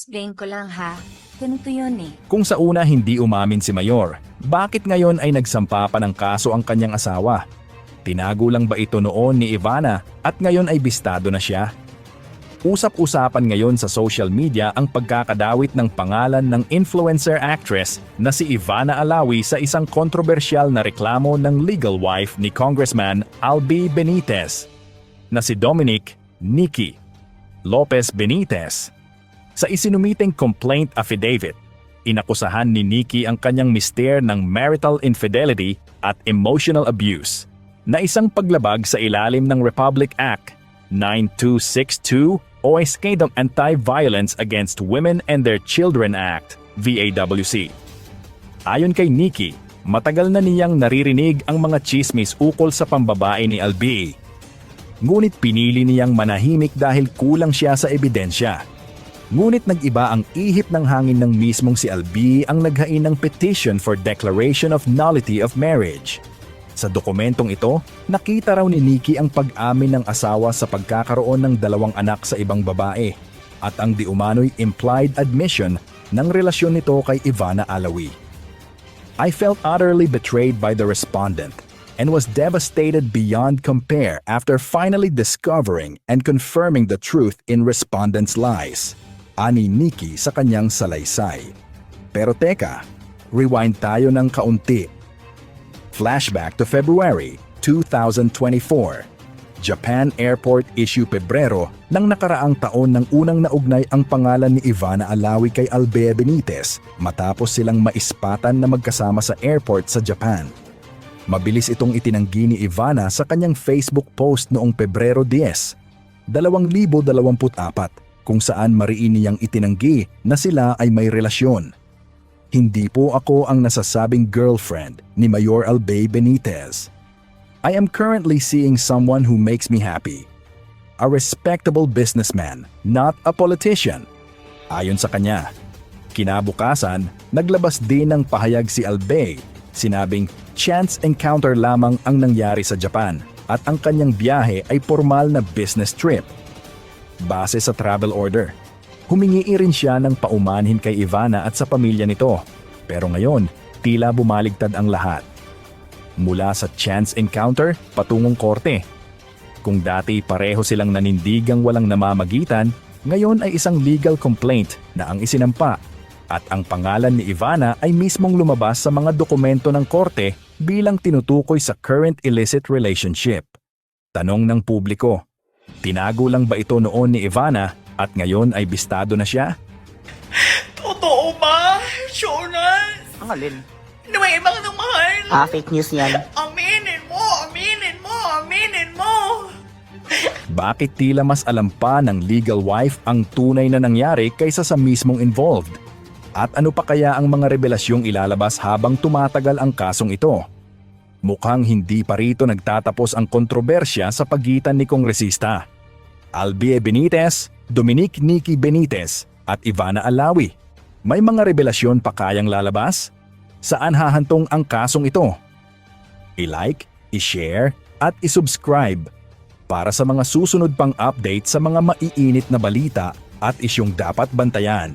Explain ko lang ha. Ganito yun eh. Kung sa una hindi umamin si Mayor, bakit ngayon ay nagsampa pa ng kaso ang kanyang asawa? Tinago lang ba ito noon ni Ivana at ngayon ay bistado na siya? Usap-usapan ngayon sa social media ang pagkakadawit ng pangalan ng influencer actress na si Ivana Alawi sa isang kontrobersyal na reklamo ng legal wife ni Congressman Albi Benitez na si Dominic Nikki Lopez Benitez. Sa isinumiting complaint affidavit, inakusahan ni Nikki ang kanyang mister ng marital infidelity at emotional abuse na isang paglabag sa ilalim ng Republic Act 9262 o Escadom Anti-Violence Against Women and Their Children Act, VAWC. Ayon kay Nikki, matagal na niyang naririnig ang mga chismis ukol sa pambabae ni Albi. Ngunit pinili niyang manahimik dahil kulang siya sa ebidensya. Ngunit nag-iba ang ihip ng hangin ng mismong si Albi ang naghain ng petition for declaration of nullity of marriage. Sa dokumentong ito, nakita raw ni Nikki ang pag-amin ng asawa sa pagkakaroon ng dalawang anak sa ibang babae at ang di umano'y implied admission ng relasyon nito kay Ivana Alawi. I felt utterly betrayed by the respondent and was devastated beyond compare after finally discovering and confirming the truth in respondent's lies. Ani Nikki sa kanyang salaysay. Pero teka, rewind tayo ng kaunti. Flashback to February 2024. Japan Airport issue Pebrero nang nakaraang taon ng unang naugnay ang pangalan ni Ivana Alawi kay Albea Benitez matapos silang maispatan na magkasama sa airport sa Japan. Mabilis itong itinanggi ni Ivana sa kanyang Facebook post noong Pebrero 10, 2024 kung saan mariin niyang itinanggi na sila ay may relasyon. Hindi po ako ang nasasabing girlfriend ni Mayor Albay Benitez. I am currently seeing someone who makes me happy. A respectable businessman, not a politician. Ayon sa kanya. Kinabukasan, naglabas din ng pahayag si Albay. Sinabing chance encounter lamang ang nangyari sa Japan at ang kanyang biyahe ay formal na business trip. Base sa travel order, humingi rin siya ng paumanhin kay Ivana at sa pamilya nito. Pero ngayon, tila bumaligtad ang lahat mula sa chance encounter patungong korte. Kung dati pareho silang nanindigang walang namamagitan, ngayon ay isang legal complaint na ang isinampa at ang pangalan ni Ivana ay mismong lumabas sa mga dokumento ng korte bilang tinutukoy sa current illicit relationship. Tanong ng publiko, tinago lang ba ito noon ni Ivana at ngayon ay bistado na siya? Totoo ba? Jonas? Ang alin? May ibang nang mahal? Ah, fake news yan. Aminin mo! Aminin mo! Aminin mo! Bakit tila mas alam pa ng legal wife ang tunay na nangyari kaysa sa mismong involved? At ano pa kaya ang mga revelasyong ilalabas habang tumatagal ang kasong ito? Mukhang hindi pa rito nagtatapos ang kontrobersya sa pagitan ni Kongresista. Albie Benitez, Dominic Nikki Benitez at Ivana Alawi. May mga revelasyon pa kayang lalabas? Saan hahantong ang kasong ito? I-like, i-share at i-subscribe para sa mga susunod pang update sa mga maiinit na balita at isyong dapat bantayan.